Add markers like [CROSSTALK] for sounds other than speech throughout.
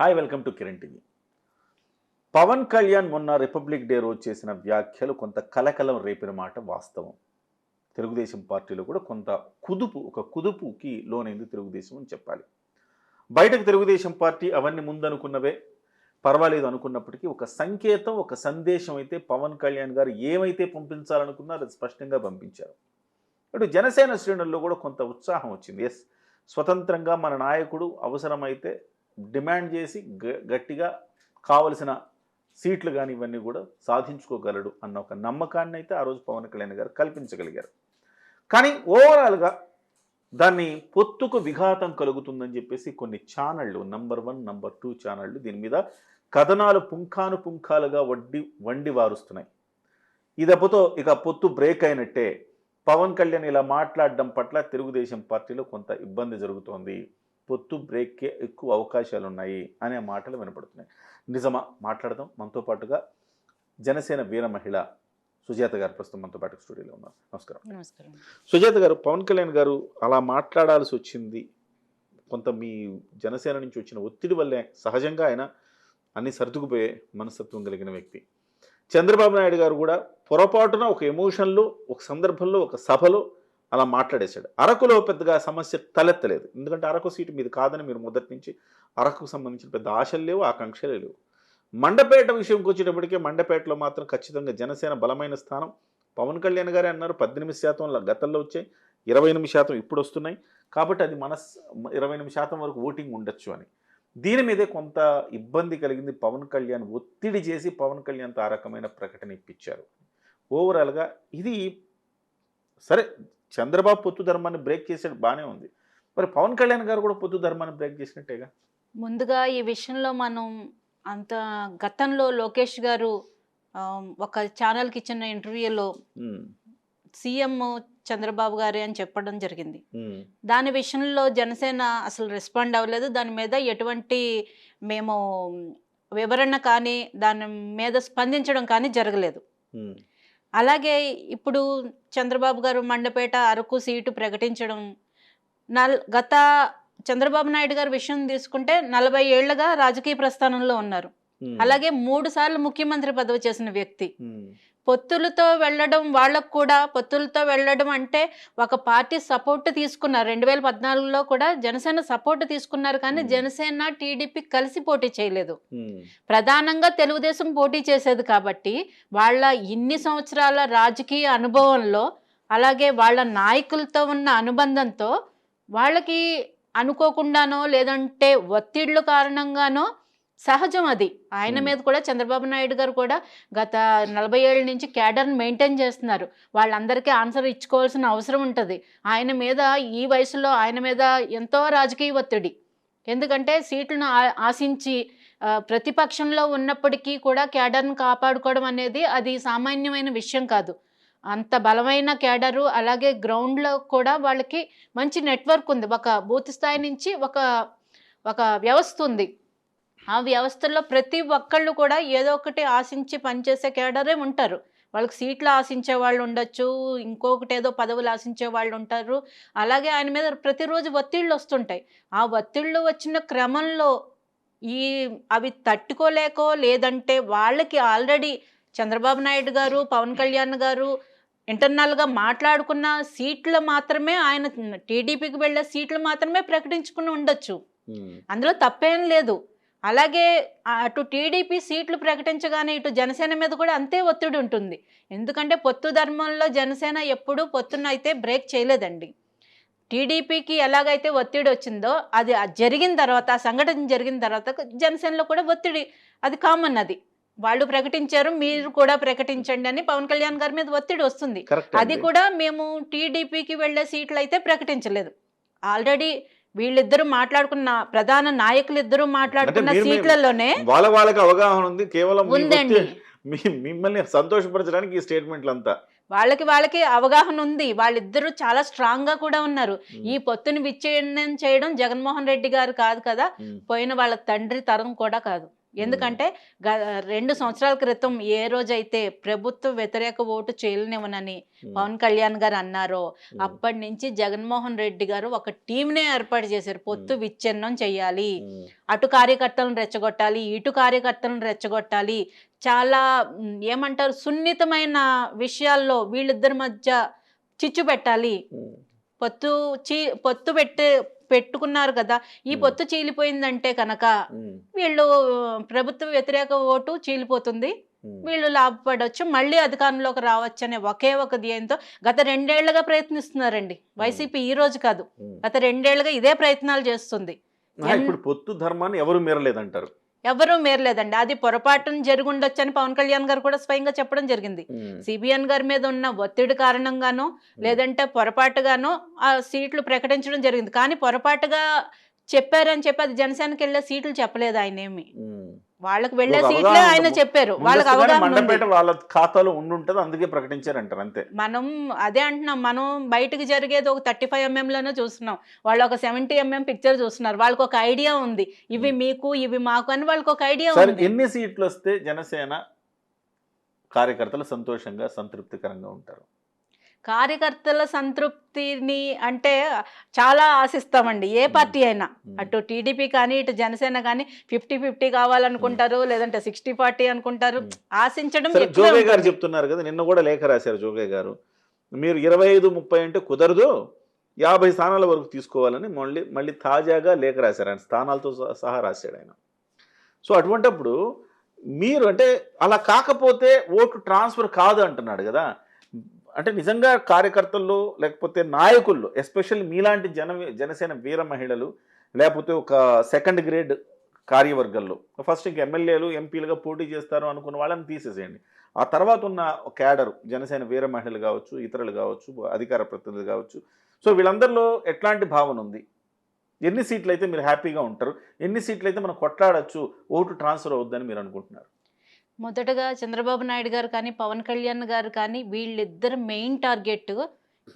Hi welcome to Kiran TV Pawan Kalyan మొన్న republic day రోజు చేసిన వ్యాఖ్యలు కొంత కలకలం రేపిన మాట వాస్తవం. తెలుగుదేశం పార్టీలో కూడా కొంత కుదుపు ఒక కుదుపుకి లోనైంది తెలుగుదేశం అని చెప్పాలి. బయటకు తెలుగుదేశం పార్టీ అవన్నీ ముందనుకున్నవే. పర్వాలేదు అనుకున్నప్పటికీ ఒక సంకేతం ఒక సందేశం అయితే పవన్ కళ్యాణ్ గారు ఏమైతే పంపించాలనుకున్నారో అది స్పష్టంగా పంపించారు. అటు జనసేన శ్రేణుల్లో కూడా కొంత ఉత్సాహం వచ్చింది. ఎస్ స్వతంత్రంగా మన నాయకుడు అవసరమైతే డిమాండ్ చేసి గ- గట్టిగా కావలసిన సీట్లు కానీ ఇవన్నీ కూడా సాధించుకోగలడు అన్న ఒక నమ్మకాన్ని అయితే ఆ రోజు పవన్ కళ్యాణ్ గారు కల్పించగలిగారు. కానీ ఓవరాల్గా దాన్ని పొత్తుకు విఘాతం కలుగుతుందని చెప్పేసి కొన్ని ఛానళ్ళు నంబర్ వన్ నంబర్ టూ ఛానళ్ళు దీని మీద కథనాలు పుంఖాను పుంఖాలుగా వడ్డి వండి వారుస్తున్నాయి. ఈ దెబ్బతో ఇక పొత్తు బ్రేక్ అయినట్టే పవన్ కళ్యాణ్ ఇలా మాట్లాడడం పట్ల తెలుగుదేశం పార్టీలో కొంత ఇబ్బంది జరుగుతోంది. పొత్తు బ్రేక్కే ఎక్కువ అవకాశాలు ఉన్నాయి అనే మాటలు వినపడుతున్నాయి. నిజమా? మాట్లాడదాం. మనతో పాటుగా జనసేన వీర మహిళ సుజాత గారు ప్రస్తుతం మనతో పాటు స్టూడియోలో ఉన్నారు. నమస్కారం. నమస్కారం. సుజాత గారు పవన్ కళ్యాణ్ గారు అలా మాట్లాడాల్సి వచ్చింది. కొంత మీ జనసేన నుంచి వచ్చిన ఒత్తిడి వల్లే సహజంగా ఆయన అన్ని సర్దుకుపోయే మనస్తత్వం కలిగిన వ్యక్తి. చంద్రబాబు నాయుడు గారు కూడా పొరపాటున ఒక ఎమోషన్లో ఒక సందర్భంలో ఒక సభలో అలా మాట్లాడేశాడు. అరకులో పెద్దగా సమస్య తలెత్తలేదు. ఎందుకంటే అరకు సీటు మీది కాదని మీరు మొదటి నుంచి అరకుకు సంబంధించిన పెద్ద ఆశలు లేవు ఆకాంక్షలు లేవు. మండపేట విషయంకి వచ్చేటప్పటికే మండపేటలో మాత్రం ఖచ్చితంగా జనసేన బలమైన స్థానం. పవన్ కళ్యాణ్ గారే అన్నారు పద్దెనిమిది శాతం గతంలో వచ్చాయి ఇరవై ఎనిమిది శాతం ఇప్పుడు వస్తున్నాయి. కాబట్టి అది మన ఇరవై ఎనిమిది శాతం వరకు ఓటింగ్ ఉండొచ్చు అని. దీని మీదే కొంత ఇబ్బంది కలిగింది పవన్ కళ్యాణ్. ఒత్తిడి చేసి పవన్ కళ్యాణ్తో ఆ రకమైన ప్రకటన ఇప్పించారు. ఓవరాల్గా ఇది సరే చంద్రబాబు పొత్తు ధర్మాన్ని బ్రేక్ చేసాడు బాగానే ఉంది. మరి పవన్ కళ్యాణ్ గారు కూడా పొత్తు ధర్మాన్ని బ్రేక్ చేసినట్టేగా? ముందుగా ఈ విషయంలో మనం అంత గతంలో లోకేష్ గారు ఒక ఛానల్కి ఇచ్చిన ఇంటర్వ్యూలో సీఎం చంద్రబాబు గారే అని చెప్పడం జరిగింది. దాని విషయంలో జనసేన అసలు రెస్పాండ్ అవ్వలేదు. దాని మీద ఎటువంటి మేము వివరణ కానీ దాని మీద స్పందించడం కానీ జరగలేదు. అలాగే ఇప్పుడు చంద్రబాబు గారు మండపేట అరకు సీటు ప్రకటించడం నల్ గత చంద్రబాబు నాయుడు గారి విషయం తీసుకుంటే నలభై ఏళ్ళుగా రాజకీయ ప్రస్థానంలో ఉన్నారు. అలాగే మూడు సార్లు ముఖ్యమంత్రి పదవి చేసిన వ్యక్తి. పొత్తులతో వెళ్ళడం వాళ్ళకు కూడా పొత్తులతో వెళ్ళడం అంటే ఒక పార్టీ సపోర్ట్ తీసుకున్నారు. రెండు వేల పద్నాలుగులో కూడా జనసేన సపోర్ట్ తీసుకున్నారు కానీ. జనసేన టీడీపీ కలిసి పోటీ చేయలేదు. ప్రధానంగా తెలుగుదేశం పోటీ చేసేది కాబట్టి వాళ్ళ ఇన్ని సంవత్సరాల రాజకీయ అనుభవంలో అలాగే వాళ్ళ నాయకులతో ఉన్న అనుబంధంతో వాళ్ళకి అనుకోకుండానో లేదంటే ఒత్తిళ్ళ కారణంగానో సహజం అది. ఆయన. మీద కూడా చంద్రబాబు నాయుడు గారు కూడా గత నలభై ఏళ్ళ నుంచి క్యాడర్ని మెయింటైన్ చేస్తున్నారు. వాళ్ళందరికీ ఆన్సర్ ఇచ్చుకోవాల్సిన అవసరం ఉంటుంది. ఆయన మీద ఈ వయసులో ఆయన మీద ఎంతో రాజకీయ ఒత్తిడి. ఎందుకంటే సీట్లను ఆశించి ప్రతిపక్షంలో ఉన్నప్పటికీ కూడా క్యాడర్ను కాపాడుకోవడం అనేది అది సామాన్యమైన విషయం కాదు. అంత బలమైన క్యాడరు అలాగే గ్రౌండ్లో కూడా వాళ్ళకి మంచి నెట్వర్క్ ఉంది. ఒక బూత్ స్థాయి నుంచి ఒక ఒక వ్యవస్థ ఉంది. ఆ వ్యవస్థలో ప్రతి ఒక్కళ్ళు కూడా ఏదో ఒకటి ఆశించి పనిచేసే క్యాడరే ఉంటారు. వాళ్ళకి సీట్లు ఆశించే వాళ్ళు ఉండొచ్చు ఇంకొకటి ఏదో పదవులు ఆశించే వాళ్ళు ఉంటారు. అలాగే ఆయన మీద ప్రతిరోజు ఒత్తిళ్ళు వస్తుంటాయి. ఆ ఒత్తిళ్ళు వచ్చిన క్రమంలో ఈ అవి తట్టుకోలేకో లేదంటే వాళ్ళకి ఆల్రెడీ చంద్రబాబు నాయుడు గారు పవన్ కళ్యాణ్ గారు ఇంటర్నల్గా మాట్లాడుకున్న సీట్లు మాత్రమే ఆయన టీడీపీకి వెళ్ళే సీట్లు మాత్రమే ప్రకటించుకుని ఉండొచ్చు. అందులో తప్పేం లేదు. అలాగే అటు టీడీపీ సీట్లు ప్రకటించగానే ఇటు జనసేన మీద కూడా అంతే ఒత్తిడి ఉంటుంది. ఎందుకంటే పొత్తు ధర్మంలో జనసేన ఎప్పుడూ పొత్తున అయితే బ్రేక్ చేయలేదండి. టీడీపీకి ఎలాగైతే ఒత్తిడి వచ్చిందో అది జరిగిన తర్వాత ఆ సంఘటన జరిగిన తర్వాత జనసేనలో కూడా ఒత్తిడి అది కామన్ అది. వాళ్ళు ప్రకటించారు మీరు కూడా ప్రకటించండి అని పవన్ కళ్యాణ్ గారి మీద ఒత్తిడి వస్తుంది. అది. కూడా మేము టీడీపీకి వెళ్ళే సీట్లు అయితే ప్రకటించలేదు. ఆల్రెడీ వీళ్ళిద్దరూ మాట్లాడుకున్న ప్రధాన నాయకులు ఇద్దరు మాట్లాడుకున్న సీట్లలోనే వాళ్ళ వాళ్ళకి అవగాహన ఉంది కేవలం ఉందండి. మిమ్మల్ని సంతోషపరచడానికి ఈ స్టేట్మెంట్లు అంతా వాళ్ళకి వాళ్ళకి అవగాహన ఉంది. వాళ్ళిద్దరూ చాలా స్ట్రాంగ్గా కూడా ఉన్నారు. ఈ పొత్తుని విచ్ఛిన్నం చేయడం జగన్మోహన్ రెడ్డి గారు కాదు కదా పోయిన వాళ్ళ తండ్రి తరం కూడా కాదు. ఎందుకంటే గ- రెండు సంవత్సరాల క్రితం ఏ రోజైతే ప్రభుత్వ వ్యతిరేక ఓటు చేయలేనివ్వనని పవన్ కళ్యాణ్ గారు అన్నారో అప్పటి నుంచి జగన్మోహన్ రెడ్డి గారు ఒక టీంనే ఏర్పాటు చేశారు. పొత్తు విచ్ఛిన్నం చెయ్యాలి. అటు కార్యకర్తలను రెచ్చగొట్టాలి ఇటు కార్యకర్తలను రెచ్చగొట్టాలి. చాలా ఏమంటారు సున్నితమైన విషయాల్లో వీళ్ళిద్దరి మధ్య చిచ్చు పెట్టాలి. పొత్తు చీ పొత్తు పెట్టే పెట్టుకున్నారు కదా ఈ. పొత్తు చీలిపోయిందంటే కనుక వీళ్ళు ప్రభుత్వ వ్యతిరేక ఓటు చీలిపోతుంది. వీళ్ళు లాభపడవచ్చు మళ్ళీ అధికారంలోకి రావచ్చు అనే ఒకే ఒక ధ్యేయంతో గత రెండేళ్ళుగా ప్రయత్నిస్తున్నారండి. వైసీపీ ఈ రోజు కాదు గత రెండేళ్ళుగా ఇదే ప్రయత్నాలు చేస్తుంది. ఇప్పుడు పొత్తు ధర్మాన్ని ఎవరు మీరలేదంటారు? ఎవరూ మేరలేదండి. అది పొరపాటున జరుగుండొచ్చు అని పవన్ కళ్యాణ్ గారు కూడా స్వయంగా చెప్పడం జరిగింది. సిబిఎన్ గారి మీద ఉన్న ఒత్తిడి కారణంగానో లేదంటే పొరపాటుగానో ఆ సీట్లు ప్రకటించడం జరిగింది. కానీ పొరపాటుగా చెప్పారని చెప్పి అది జనసేనకి వెళ్ళే సీట్లు చెప్పలేదు ఆయన ఏమి వాళ్ళకి వెళ్ళే సీట్లే ఆయన. చెప్పారు. వాళ్ళకి అవగాహన వాళ్ళ ఖాతాలో ఉండుంటది అందుకే ప్రకటించారంటారు అంతే. మనం అదే అంటున్నాం మనం బయటకు జరిగేది ఒక థర్టీ ఫైవ్ ఎంఎంలోనే చూస్తున్నాం. వాళ్ళు ఒక సెవెంటీ ఎంఎం పిక్చర్ చూస్తున్నారు. వాళ్ళకి ఒక ఐడియా ఉంది. ఇవి మీకు ఇవి మాకు అని వాళ్ళకి ఒక ఐడియా ఉంది. ఎన్ని సీట్లు వస్తే జనసేన కార్యకర్తలు సంతోషంగా సంతృప్తికరంగా ఉంటారు? కార్యకర్తల సంతృప్తిని అంటే చాలా ఆశిస్తామండి. ఏ పార్టీ అయినా. అటు టీడీపీ కానీ ఇటు జనసేన కానీ ఫిఫ్టీ ఫిఫ్టీ కావాలనుకుంటారు లేదంటే సిక్స్టీ ఫార్టీ అనుకుంటారు. ఆశించడం జోగయ్య గారు. చెప్తున్నారు కదా నిన్న కూడా లేఖ రాశారు జోగయ్య గారు. మీరు ఇరవై ఐదు ముప్పై అంటే కుదరదు యాభై స్థానాల వరకు తీసుకోవాలని మళ్ళీ మళ్ళీ తాజాగా లేఖ రాశారు. ఆయన స్థానాలతో సహా- సహా రాశాడు ఆయన. సో అటువంటప్పుడు మీరు అంటే అలా కాకపోతే ఓటు ట్రాన్స్ఫర్ కాదు అంటున్నాడు కదా. అంటే నిజంగా కార్యకర్తల్లో లేకపోతే నాయకుల్లో ఎస్పెషల్లీ మీలాంటి జన జనసేన వీర మహిళలు లేకపోతే ఒక సెకండ్ గ్రేడ్ కార్యవర్గంలో ఫస్ట్ ఇంక ఎమ్మెల్యేలు ఎంపీలుగా పోటీ చేస్తారు అనుకున్న వాళ్ళని తీసేసేయండి. ఆ తర్వాత ఉన్న క్యాడర్ జనసేన వీర మహిళలు కావచ్చు ఇతరులు కావచ్చు అధికార ప్రతినిధులు కావచ్చు. సో వీళ్ళందరిలో ఎట్లాంటి భావన ఉంది? ఎన్ని సీట్లు అయితే మీరు హ్యాపీగా ఉంటారు? ఎన్ని సీట్లు అయితే మనం కొట్లాడచ్చు? ఓటు ట్రాన్స్ఫర్ అవుద్దని మీరు అనుకుంటున్నారు? మొదటగా చంద్రబాబు నాయుడు గారు కానీ పవన్ కళ్యాణ్ గారు కానీ వీళ్ళిద్దరు మెయిన్ టార్గెట్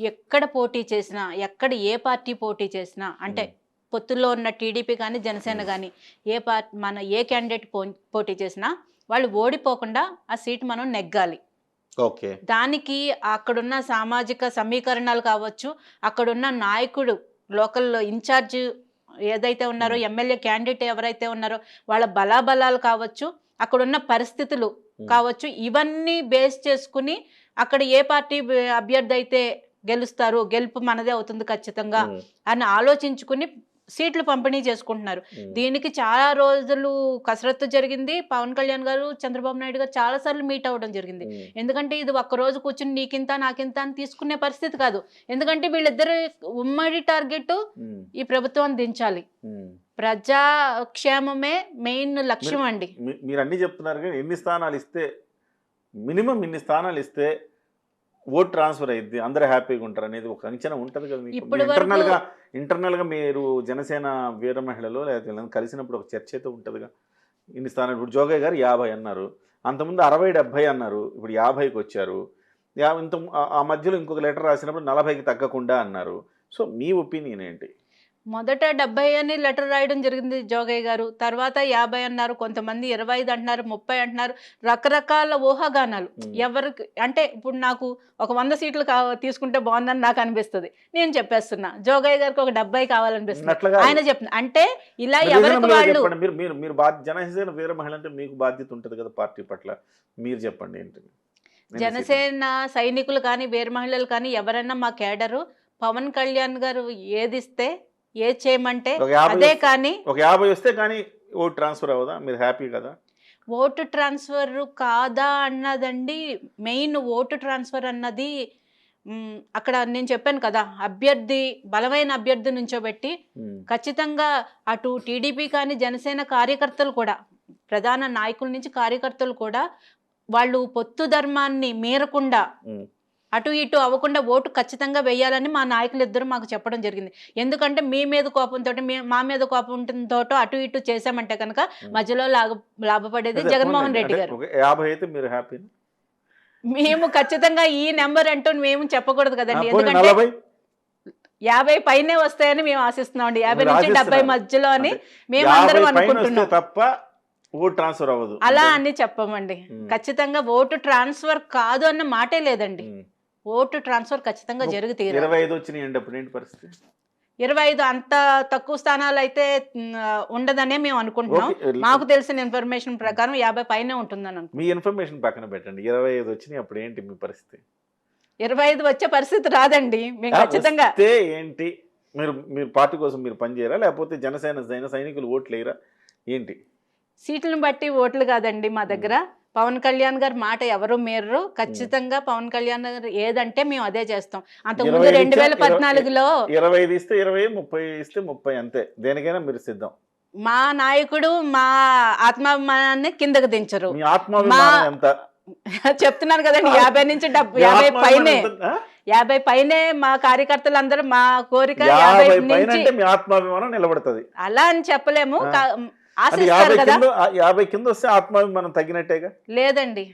ఎక్కడ పోటీ చేసినా ఎక్కడ ఏ పార్టీ పోటీ చేసినా అంటే పొత్తుల్లో ఉన్న టీడీపీ కానీ జనసేన కానీ ఏ పార్టీ మన ఏ క్యాండిడేట్ పో పోటీ చేసినా వాళ్ళు ఓడిపోకుండా ఆ సీట్ మనం నెగ్గాలి. ఓకే. దానికి అక్కడున్న సామాజిక సమీకరణాలు కావచ్చు అక్కడున్న నాయకుడు లోకల్లో ఇన్ఛార్జ్ ఏదైతే ఉన్నారో. ఎమ్మెల్యే క్యాండిడేట్ ఎవరైతే ఉన్నారో వాళ్ళ బలాబలాలు కావచ్చు అక్కడున్న పరిస్థితులు కావచ్చు ఇవన్నీ బేస్ చేసుకుని అక్కడ ఏ పార్టీ అభ్యర్థి అయితే గెలుస్తారు గెలుపు మనదే అవుతుంది ఖచ్చితంగా అని ఆలోచించుకుని సీట్లు పంపిణీ చేసుకుంటున్నారు. దీనికి చాలా రోజులు కసరత్తు జరిగింది. పవన్ కళ్యాణ్ గారు చంద్రబాబు నాయుడు గారు చాలా సార్లు మీట్ అవ్వడం జరిగింది. ఎందుకంటే ఇది ఒక్క రోజు కూర్చుని నీకింత నాకింత అని తీసుకునే పరిస్థితి కాదు. ఎందుకంటే వీళ్ళిద్దరు ఉమ్మడి టార్గెట్ ఈ ప్రభుత్వాన్ని దించాలి. ప్రజాక్షేమమే మెయిన్ లక్ష్యం అండి. మీరు అన్ని చెప్తున్నారు కానీ ఎన్ని స్థానాలు ఇస్తే మినిమం ఇన్ని స్థానాలు ఇస్తే ఓట్ ట్రాన్స్ఫర్ అయ్యింది అందరూ హ్యాపీగా ఉంటారు అనేది ఒక అంచనా ఉంటుంది కదా మీకు. ఇప్పటి వరకు- ఇంటర్నల్గా ఇంటర్నల్గా మీరు జనసేన వీర మహిళలు లేదా కలిసినప్పుడు ఒక చర్చ అయితే ఉంటుందిగా. ఇన్ని స్థానాలు ఇప్పుడు జోగయ్య గారు యాభై అన్నారు అంతకుముందు అరవై డెబ్బై అన్నారు ఇప్పుడు యాభైకి వచ్చారు. యా ఇంత ఆ మధ్యలో ఇంకొక లెటర్ రాసినప్పుడు నలభైకి తగ్గకుండా అన్నారు. సో మీ ఒపీనియన్ ఏంటి? మొదట డెబ్బై అని లెటర్ రాయడం జరిగింది జోగయ్య గారు. తర్వాత యాభై అన్నారు కొంతమంది ఇరవై ఐదు అంటున్నారు ముప్పై అంటున్నారు రకరకాల ఊహాగానాలు. ఎవరికి అంటే ఇప్పుడు నాకు ఒక వంద సీట్లు కా తీసుకుంటే బాగుందని నాకు అనిపిస్తుంది. నేను చెప్పేస్తున్నా జోగయ్య గారికి ఒక డెబ్బై కావాలనిపిస్తుంది. ఆయన చెప్తున్నా అంటే ఇలా ఎవరికి వాళ్ళు మీరు జనసేన వీర మహిళ అంటే మీకు బాధ్యత ఉంటుంది కదా పార్టీ పట్ల. మీరు చెప్పండి ఏంటి? జనసేన సైనికులు కానీ వీర మహిళలు కానీ ఎవరైనా మా కేడరు పవన్ కళ్యాణ్ గారు ఏది ఇస్తే ఏ చేయమంటే అదే కానీ ఒక యాభై వస్తే కానీ ఓట్ ట్రాన్స్ఫర్ అవ్వదా? మీరు హ్యాపీ కదా? ఓటు ట్రాన్స్ఫర్ కాదా అన్నదండి. మెయిన్ ఓటు ట్రాన్స్ఫర్ అన్నది అక్కడ నేను చెప్పాను కదా అభ్యర్థి బలమైన అభ్యర్థి నుంచోబెట్టి ఖచ్చితంగా అటు టీడీపీ కానీ జనసేన కార్యకర్తలు కూడా ప్రధాన నాయకుల నుంచి కార్యకర్తలు కూడా వాళ్ళు పొత్తు ధర్మాన్ని మీరకుండా అటు ఇటు అవ్వకుండా ఓటు ఖచ్చితంగా వేయాలని మా నాయకులు ఇద్దరు మాకు చెప్పడం జరిగింది ఎందుకంటే మీ మీద కోపంతో మా మీద కోపంతో అటు ఇటు చేశామంటే కనుక మధ్యలో లాభ లాభపడేది జగన్మోహన్. రెడ్డి గారు యాభై అయితే మీరు హ్యాపీ మేము ఖచ్చితంగా ఈ నెంబర్ అంటూ మేము చెప్పకూడదు కదండి ఎందుకంటే యాభై పైనే వస్తాయని మేము ఆశిస్తున్నాం అండి యాభై నుంచి డెబ్బై. మధ్యలో అని మేము అందరం అనుకుంటున్నాం తప్ప ఓట్ ట్రాన్స్ఫర్ అవ్వదు అలా? అని చెప్పమండి. ఖచ్చితంగా ఓటు ట్రాన్స్ఫర్ కాదు అన్న మాటే లేదండి. ఓటు ట్రాన్స్ఫర్ ఖచ్చితంగా ము- జరిగి తీరాలి. ఇరవై ఐదు వచ్చినాయి అండి అప్పుడు ఏంటి పరిస్థితి? ఇరవై ఐదు అంత తక్కువ స్థానాలు అయితే ఉండదనే మేము అనుకుంటున్నాం. మాకు తెలిసిన ఇన్ఫర్మేషన్ ప్రకారం యాభై పైనే ఉంటుందని మీ ఇన్ఫర్మేషన్ పక్కన పెట్టండి. ఇరవై ఐదు వచ్చినాయి అప్పుడు ఏంటి మీ పరిస్థితి? ఇరవై ఐదు వచ్చే పరిస్థితి రాదండి. మేము ఖచ్చితంగా ఏంటి? మీరు మీరు పార్టీ కోసం మీరు పనిచేయరా? లేకపోతే జనసేన జన సైనికులు ఓట్లు వేయరా ఏంటి? సీట్లను బట్టి ఓట్లు కాదండి మా దగ్గర. పవన్ కళ్యాణ్ గారి మాట ఎవరు మేరరు? ఖచ్చితంగా పవన్ కళ్యాణ్ గారు ఏదంటే మేము అదే చేస్తాం. అంతకుముందు రెండు వేల పద్నాలుగులో ఇరవై ఐదు ఇస్తే ఇరవై ముప్పై ఇస్తే ముప్పై అంతే. దేనికైనా మీరు సిద్ధం. మా నాయకుడు మా ఆత్మాభిమానాన్ని కిందకు దించరు. [LAUGHS] చెప్తున్నారు కదండి యాభై నుంచి డెబ్బై యాభై పైనే? యాభై పైనే మా కార్యకర్తలందరూ మా కోరిక యాభై నుంచి అలా అని చెప్పలేము. యాభై కదా యాభై వస్తే ఆత్మాభిమానం తగ్గినట్టేగా లేదండి.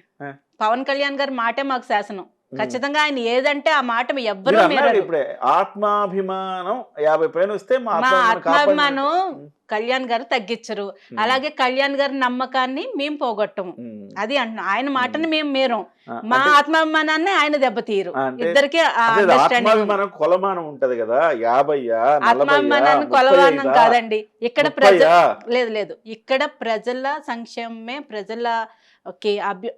పవన్ కళ్యాణ్ గారి మాటే మాకు శాసనం. ఖచ్చితంగా ఆయన ఏదంటే ఆ మాట ఎవ్వరూ ఇప్పుడే ఆత్మాభిమానం యాభై పైన వస్తే మా ఆత్మాభిమానం. కళ్యాణ్ గారు తగ్గించరు. అలాగే కళ్యాణ్ గారి నమ్మకాన్ని మేము పోగొట్టము. అది అంటున్నాం ఆయన మాటని మేము మేరం. మా ఆత్మాభిమానాన్ని ఆయన దెబ్బతీరు అంటే- ఇద్దరికి ఆత్మాభిమానం కొలమానం ఉంటది కదా ఆత్మాభిమానాన్ని కొలవానం కాదండి. ఇక్కడ ప్రజ లేదు లేదు. ఇక్కడ ప్రజల సంక్షేమమే ప్రజల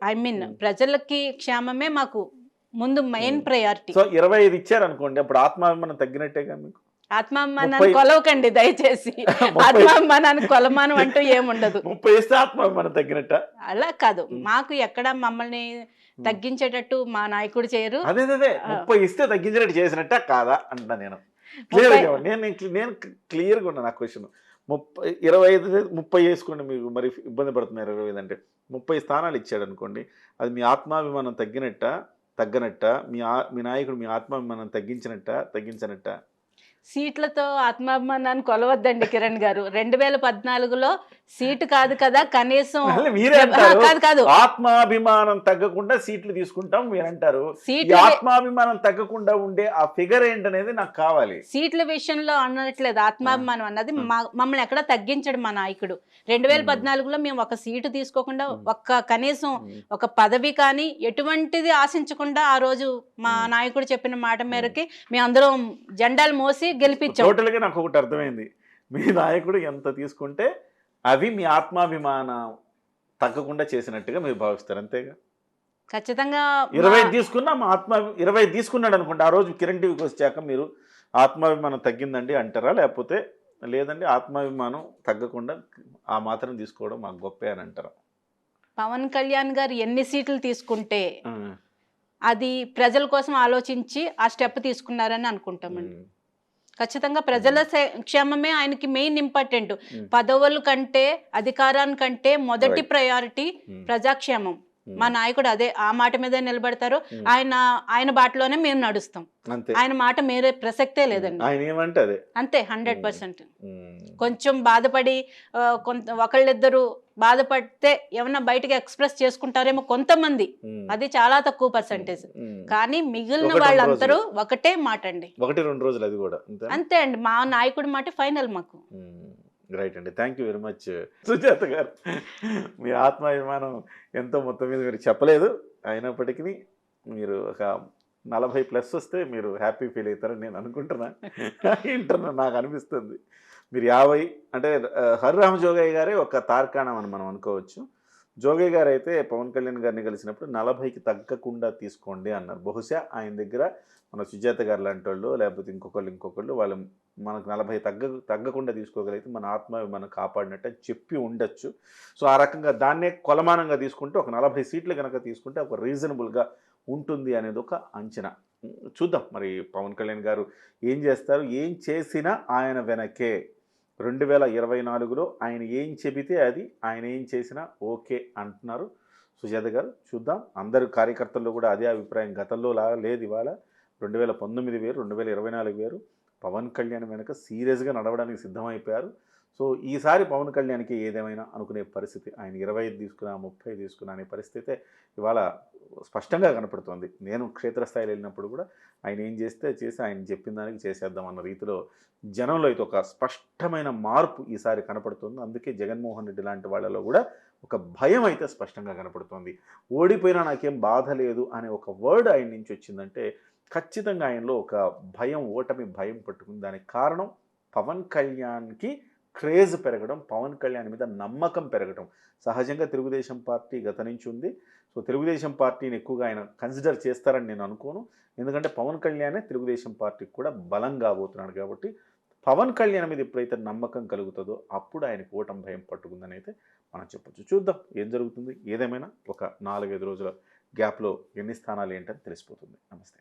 ఐ మీన్. ప్రజలకి క్షేమమే మాకు ముందు మెయిన్ Hmm. ప్రయారిటీ సో ఇరవై ఐదు ఇచ్చారు అనుకోండి అప్పుడు ఆత్మాభిమానం తగ్గినట్టేగా మీకు? ఆత్మాభిమానాన్ని కొలవకండి దయచేసి. [LAUGHS] ఆత్మాభిమానాన్ని కొలమానం అంటూ ఏముండదు. ముప్పై ఇస్తే ఆత్మాభిమానం తగ్గినట్ట? అలా కాదు. Hmm. మాకు ఎక్కడ మమ్మల్ని తగ్గించేటట్టు మా నాయకుడు చేయరు. అదే అదే. ముప్పై ఇస్తే తగ్గించినట్టు చేసినట్ట కాదా అంటున్నా నేను. నేను నేను- నేను క్లియర్గా ఉన్నా నా క్వశ్చన్ ముప్పై ఇరవై ఐదు ముప్పై వేసుకోండి మీకు మరి ఇబ్బంది పడుతున్నారు ఇరవై ఐదు అంటే. ముప్పై స్థానాలు ఇచ్చాడు అనుకోండి అది మీ ఆత్మాభిమానం తగ్గినట్ట? తగ్గనట్ట మీ ఆ- మీ నాయకుడు మీ ఆత్మాభిమానం తగ్గించినట్ట తగ్గించనట్ట. సీట్లతో ఆత్మాభిమానాన్ని కొలవద్దండి కిరణ్ గారు. రెండు వేల పద్నాలుగులో సీటు కాదు కదా కనీసం [LAUGHS] కాదు కాదు. ఆత్మాభిమానం తగ్గకుండా సీట్లు తీసుకుంటాం మీరు అంటారు ఈ సీట్లు ఆత్మాభిమానం తగ్గకుండా ఉండే ఆ ఫిగర్ ఏంటనేది నాకు కావాలి. సీట్ల విషయంలో అనట్లేదు ఆత్మాభిమానం అన్నది మమ్మల్ని ఎక్కడ తగ్గించడు మా నాయకుడు. రెండు వేల. పద్నాలుగులో మేము ఒక సీటు తీసుకోకుండా. ఒక్క కనీసం ఒక పదవి కానీ ఎటువంటిది ఆశించకుండా ఆ రోజు మా. నాయకుడు చెప్పిన మాట మేరకి మేమందరం జెండాలు మోసి గెలిపించాం. నాకు ఒకటి అర్థమైంది. మీ నాయకుడు ఎంత తీసుకుంటే అవి మీ ఆత్మాభిమానం తగ్గకుండా చేసినట్టుగా మీరు భావిస్తారు అంతేగా? ఖచ్చితంగా ఇరవై తీసుకున్నా మా ఆత్మ ఇరవై తీసుకున్నాడు అనుకోండి ఆ రోజు కిరణ్ టీవీకి వచ్చాక మీరు ఆత్మాభిమానం తగ్గిందండి అంటారా? లేకపోతే లేదండి ఆత్మాభిమానం తగ్గకుండా ఆ మాత్రం తీసుకోవడం మాకు గొప్పే అని అంటారా? పవన్ కళ్యాణ్ గారు ఎన్ని సీట్లు తీసుకుంటే అది ప్రజల కోసం ఆలోచించి ఆ స్టెప్ తీసుకున్నారని అనుకుంటామండి. ఖచ్చితంగా ప్రజల క్షేమమే ఆయనకి మెయిన్ ఇంపార్టెంట్. పదవుల కంటే అధికారానికంటే మొదటి. ప్రయారిటీ ప్రజాక్షేమం మా నాయకుడు అదే ఆ మాట మీదే నిలబడతారు. ఆయన ఆయన బాటలోనే మేము నడుస్తాం. ఆయన మాట మీరే ప్రసక్తే లేదండి. ఆయన ఏమంటే అంతే హండ్రెడ్. పర్సెంట్. కొంచెం బాధపడి కొంత ఒకళ్ళిద్దరు బాధపడితే ఏమన్నా బయటకి ఎక్స్ప్రెస్ చేసుకుంటారేమో కొంతమంది. అది చాలా తక్కువ పర్సెంటేజ్. కానీ మిగిలిన వాళ్ళందరూ ఒకటే మాట అండి ఒకటి రెండు రోజులు అది కూడా. అంతే. అండి. మా నాయకుడి మాట ఫైనల్ మాకు. రైట్ అండి. Thank you very much Sujatha garu. మీ ఆత్మాభిమానం ఎంతో మొత్తం మీద మీరు చెప్పలేదు. అయినప్పటికీ మీరు ఒక నలభై ప్లస్ వస్తే మీరు హ్యాపీ ఫీల్ అవుతారని నేను అనుకుంటున్నా. [LAUGHS] ఇంటున్నా నాకు అనిపిస్తుంది. మీరు యాభై అంటే హరిరామ జోగయ్య గారే ఒక తార్కాణం అని మనం అనుకోవచ్చు. జోగయ్య గారు అయితే పవన్ కళ్యాణ్ గారిని కలిసినప్పుడు నలభైకి తగ్గకుండా తీసుకోండి అన్నారు. బహుశా ఆయన దగ్గర మన సుజాత గారు లాంటి వాళ్ళు లేకపోతే ఇంకొకళ్ళు ఇంకొకళ్ళు వాళ్ళు మనకు నలభై తగ్గ తగ్గకుండా తీసుకోగలిగితే మన ఆత్మాభిమానం కాపాడినట్టు అని చెప్పి ఉండొచ్చు. సో ఆ రకంగా దాన్నే కొలమానంగా తీసుకుంటే ఒక నలభై సీట్లు కనుక తీసుకుంటే ఒక రీజనబుల్గా ఉంటుంది అనేది ఒక అంచనా. చూద్దాం మరి పవన్ కళ్యాణ్ గారు ఏం చేస్తారు? ఏం చేసినా ఆయన వెనకే. రెండు వేల ఇరవై నాలుగులో ఆయన ఏం చెబితే అది ఆయన ఏం చేసినా ఓకే అంటున్నారు సుజాత గారు. చూద్దాం. అందరు కార్యకర్తల్లో కూడా అదే అభిప్రాయం గతంలో లా లేదు ఇవాళ. రెండు వేల పంతొమ్మిది వేరు రెండు వేల ఇరవై నాలుగు వేరు. పవన్ కళ్యాణ్ వెనక సీరియస్గా నడవడానికి సిద్ధమైపోయారు. సో ఈసారి పవన్ కళ్యాణ్కి ఏదేమైనా అనుకునే పరిస్థితి ఆయన ఇరవై ఐదు తీసుకున్నా ముప్పై తీసుకున్నా అనే పరిస్థితి ఇవాళ స్పష్టంగా కనపడుతోంది. నేను క్షేత్రస్థాయిలో వెళ్ళినప్పుడు కూడా ఆయన ఏం చేస్తే చేసి ఆయన చెప్పిన దానికి చేసేద్దాం అన్న రీతిలో జనంలో అయితే ఒక స్పష్టమైన మార్పు ఈసారి కనపడుతుంది. అందుకే జగన్మోహన్ రెడ్డి లాంటి వాళ్ళలో కూడా ఒక భయం అయితే స్పష్టంగా కనపడుతోంది. ఓడిపోయినా నాకేం బాధ లేదు అనే ఒక వర్డ్ ఆయన నుంచి వచ్చిందంటే ఖచ్చితంగా ఆయనలో ఒక భయం ఓటమి భయం పట్టుకుంది. దానికి కారణం పవన్ కళ్యాణ్కి క్రేజ్ పెరగడం పవన్ కళ్యాణ్ మీద నమ్మకం పెరగడం. సహజంగా తెలుగుదేశం పార్టీ గత నుంచి ఉంది. సో తెలుగుదేశం పార్టీని ఎక్కువగా ఆయన కన్సిడర్ చేస్తారని నేను అనుకోను. ఎందుకంటే పవన్ కళ్యాణే తెలుగుదేశం పార్టీకి కూడా బలం కాబోతున్నాడు కాబట్టి పవన్ కళ్యాణ్ మీద ఎప్పుడైతే నమ్మకం కలుగుతుందో అప్పుడు ఆయనకు ఓటమి భయం పట్టుకుందని అయితే మనం చెప్పొచ్చు. చూద్దాం ఏం జరుగుతుంది. ఏదేమైనా ఒక నాలుగైదు రోజుల గ్యాప్లో ఎన్ని స్థానాలు ఏంటని తెలిసిపోతుంది. నమస్తే.